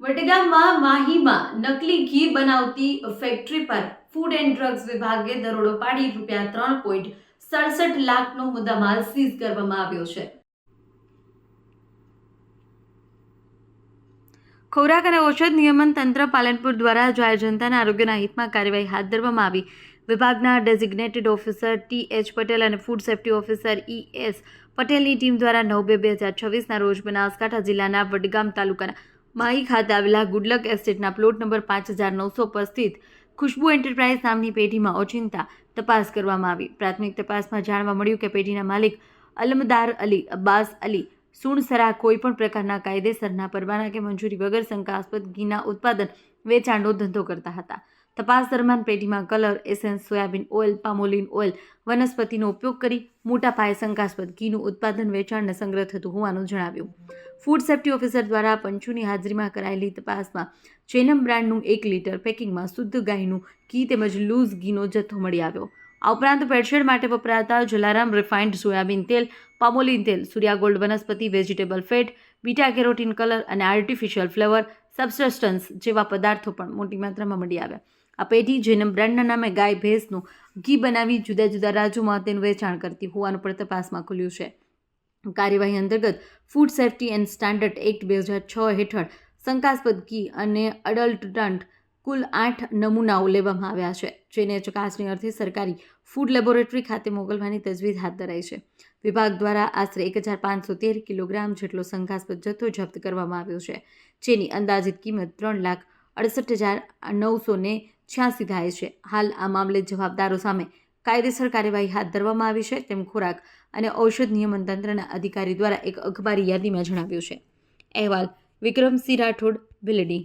વડગામમાં માહીમાં નકલી ઘી બનાવતી ફેક્ટરી પર ફૂડ એન્ડ ડ્રગ્સ વિભાગે દરોડો પાડી રૂપિયા ત્રણ પોઈન્ટ સડસઠ લાખનો મુદ્દામાલ સીઝ કરવામાં આવ્યો છે. ખોરાક અને ઔષધ નિયમન તંત્ર પાલનપુર દ્વારા જાહેર જનતાના આરોગ્યના હિતમાં કાર્યવાહી હાથ ધરવામાં આવી. વિભાગના designated officer T H Patel અને food safety officer E S પટેલની ટીમ દ્વારા નવ બે બે હજાર છવ્વીસના રોજ બનાસકાંઠા જિલ્લાના વડગામ તાલુકાના માહી ખાતે આવેલા ગુડલક એસ્ટેટના પ્લોટ નંબર પાંચ હજાર નવસો પર સ્થિત ખુશ્બુ એન્ટરપ્રાઇઝ નામની પેઢીમાં ઓચિંતા તપાસ કરવામાં આવી. પ્રાથમિક તપાસમાં જાણવા મળ્યું કે પેઢીના માલિક અલમદાર અલી, અબ્બાસ અલી સુણસરા કોઈપણ પ્રકારના કાયદેસરના પરવાના કે મંજૂરી વગર શંકાસ્પદ ઘીના ઉત્પાદન વેચાણનો ધંધો કરતા હતા. તપાસ દરમિયાન પેઢીમાં colour, essence, soybean oil, palmolein oil, વનસ્પતિનો ઉપયોગ કરી મોટા પાયે શંકાસ્પદ ઘીનું ઉત્પાદન વેચાણને સંગ્રહ થતું હોવાનું જણાવ્યું. ફૂડ સેફ્ટી ઓફિસર દ્વારા પંચુની હાજરીમાં કરાયેલી તપાસમાં ચેનમ બ્રાન્ડનું એક લીટર પેકિંગમાં શુદ્ધ ગાયનું ઘી તેમજ લૂઝ ઘીનો જથ્થો મળી આવ્યો. આ ઉપરાંત પેડશેડ માટે વપરાતા જલારામ રિફાઇન્ડ સોયાબીન તેલ, પામોલિન તેલ સૂર્યા ગોલ્ડ વનસ્પતિ vegetable fat beta carotene colour અને આર્ટિફિશિયલ ફ્લેવર સબસ્ટન્સ જેવા પદાર્થો પણ મોટી માત્રામાં મળી આવ્યા. આ પેઢી જૈનમ બ્રાન્ડના નામે ગાય, ભેંસનું ઘી બનાવી જુદા જુદા રાજ્યોમાં તેનું વેચાણ કરતી હોવાનું પણ તપાસમાં ખુલ્યું છે. કાર્યવાહી અંતર્ગત food safety and standard act બે હજાર છ હેઠળ શંકાસ્પદ ઘી અને અડલ્ટન્ટ કુલ આઠ નમૂનાઓ લેવામાં આવ્યા છે, જેને ચકાસણી અર્થે સરકારી ફૂડ લેબોરેટરી ખાતે મોકલવાની તજવીજ હાથ ધરાઈ છે. વિભાગ દ્વારા આશરે એક હજાર પાંચસો તેર કિલોગ્રામ જેટલો શંકાસ્પદ જથ્થો જપ્ત કરવામાં આવ્યો છે, જેની અંદાજિત કિંમત ત્રણ લાખ અડસઠ હજાર નવસો ને છ્યાસી થાય છે. હાલ આ મામલે જવાબદારો સામે કાયદેસર કાર્યવાહી હાથ ધરવામાં આવી છે તેમ ખોરાક અને ઔષધ નિયમન તંત્રના અધિકારી દ્વારા એક અખબારી યાદીમાં જણાવ્યું છે. અહેવાલ વિક્રમસિંહ રાઠોડ, બિલડી.